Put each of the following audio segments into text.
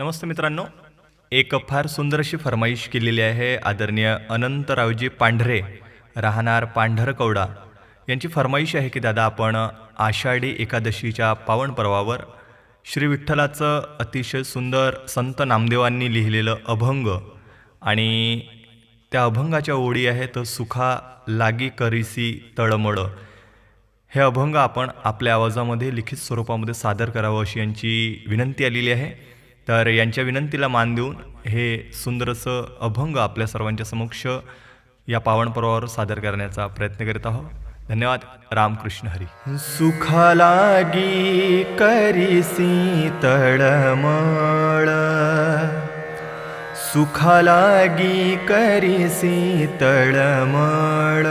नमस्ते मित्रांनो. एक फार सुंदर अशी फरमाईश केलेली आहे आदरणीय अनंतरावजी पांढरे राहणार पांढरकवडा. यांची फरमाईश आहे की दादा आपण आषाढी एकादशीच्या पावन पर्वावर श्री विठ्ठलाचं अतिशय सुंदर संत नामदेवांनी लिहिलेलं अभंग आणि त्या अभंगाच्या ओळी आहेत सुखा लागी करिसी तळमळ. हे अभंग आपण आपल्या आवाजामध्ये लिखित स्वरूपामध्ये सादर करावं अशी यांची विनंती आलेली आहे. तर यांच्या विनंतीला मान देऊन हे सुंदरसं अभंग आपल्या सर्वांच्या समक्ष या पावन पर्वावर सादर करण्याचा प्रयत्न करीत आहोत. धन्यवाद. रामकृष्ण हरी. सुखालागी करिसी तळमळ सुखालागी करिसी तळमळ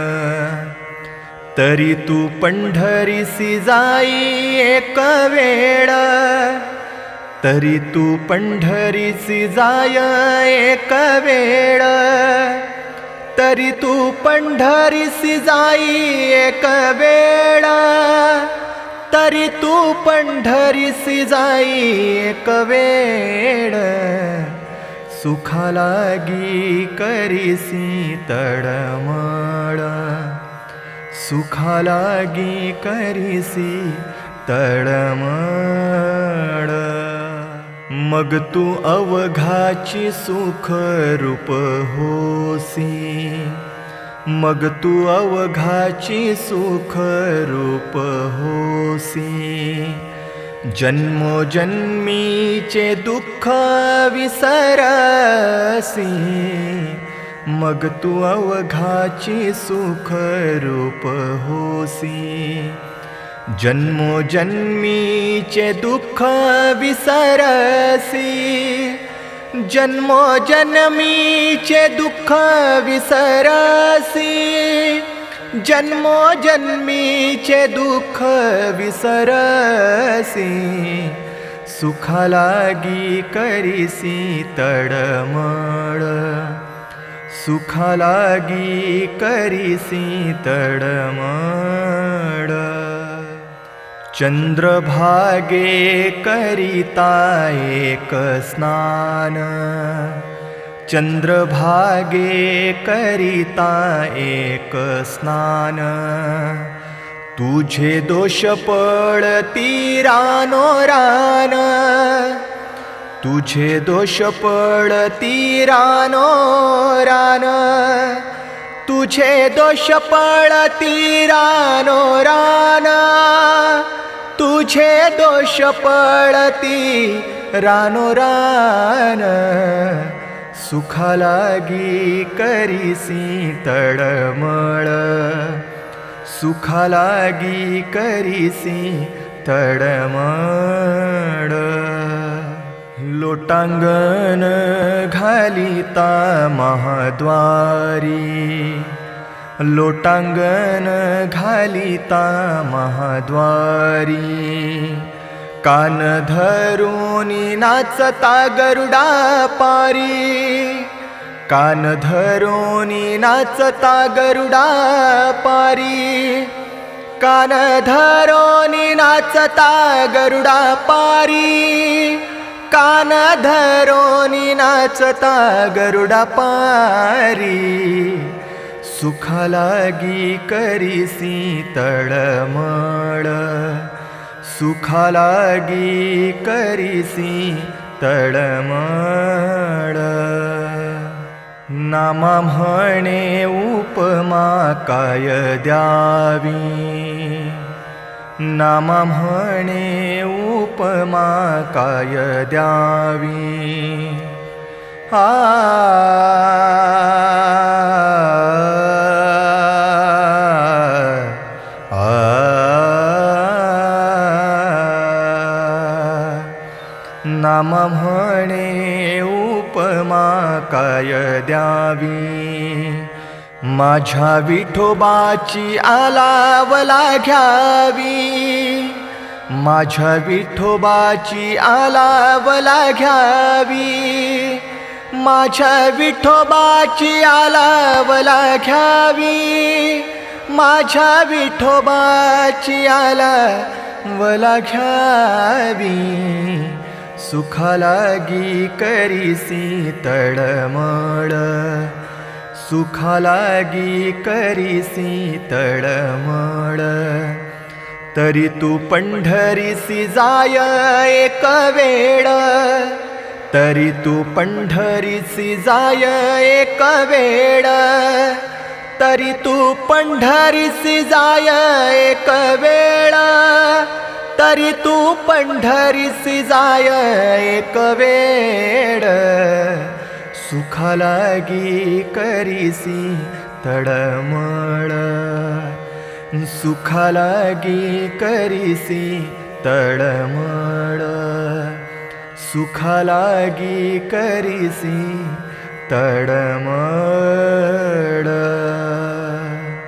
तरी तू पंढरीसी जाई एक वेळ. तरी तू पंढरीसी जाय एक वेळ. तरी तू पंढरीसी जाई एक वेळ. तरी तू पंढरीसी जाई एक वेळ. सुखालागी करिसी तळमळ. सुखालागी करीसी तळमळ. मग तू अवघाची सुख रूप होसी. मग तू अवघाची सुख रूप होसी. जन्मोजन्मीचे दुःख विसरसी. मग तू अवघाची सुख रूप होसी. जन्मोजन्मीचे दुःख विसरसी। जन्मोजन्मीचे दुःख विसरसी। जन्मोजन्मीचे दुःख विसरसी। सुखालागी करिसी तडमळ। सुखालागी करिसी तडमळ। चंद्रभागे करिता एक स्नान। चंद्रभागे करिता एक स्नान। तुझे दोष पडती रानो रान। तुझे दोष पडती रानो रान। तुझे दोष पडती रानो रान। तुझे दोष पडती रानो रान सुखालागी करिसी तळमळ. सुखालागी करिसी तडमड लोटांगण घालिता महाद्वारी. लोटांगण घालिता महाद्वारी. कान धरून नाचता गरुडा पारी. कान धरून नाचता गरुडा पारी. कान धरून नाचता गरुडा पारी. कान धरून नाचता गरुडा पारी. सुखालागी करिसी तळमळ सुखालागी करिसी तळमळ नामा म्हणे उपमा काय द्यावी? नामा म्हणे उपमा काय द्यावी? आ राम म्हणे उपमा काय द्यावी? माझ्या विठोबाची आलावला घ्यावी. माझ्या विठोबाची आलावला घ्यावी. माझ्या विठोबाची आलावला घ्यावी. माझ्या विठोबाची आला वला घ्यावी. सुखालागी करीसी तळमळ सुखालागी करीसी तळमळ तरी तू पंढरीसी जाय एक वेळ. तरी तू पंढरीसी जाय एक वेळ. तरी तू पंढरीसी जाय एक वेळ. तरी तू पंढरीसी जाय एक वेड. सुखालागी करीसी तडमळ सुखालागी करीसी तडमळ सुखालागी करीसी तडमळ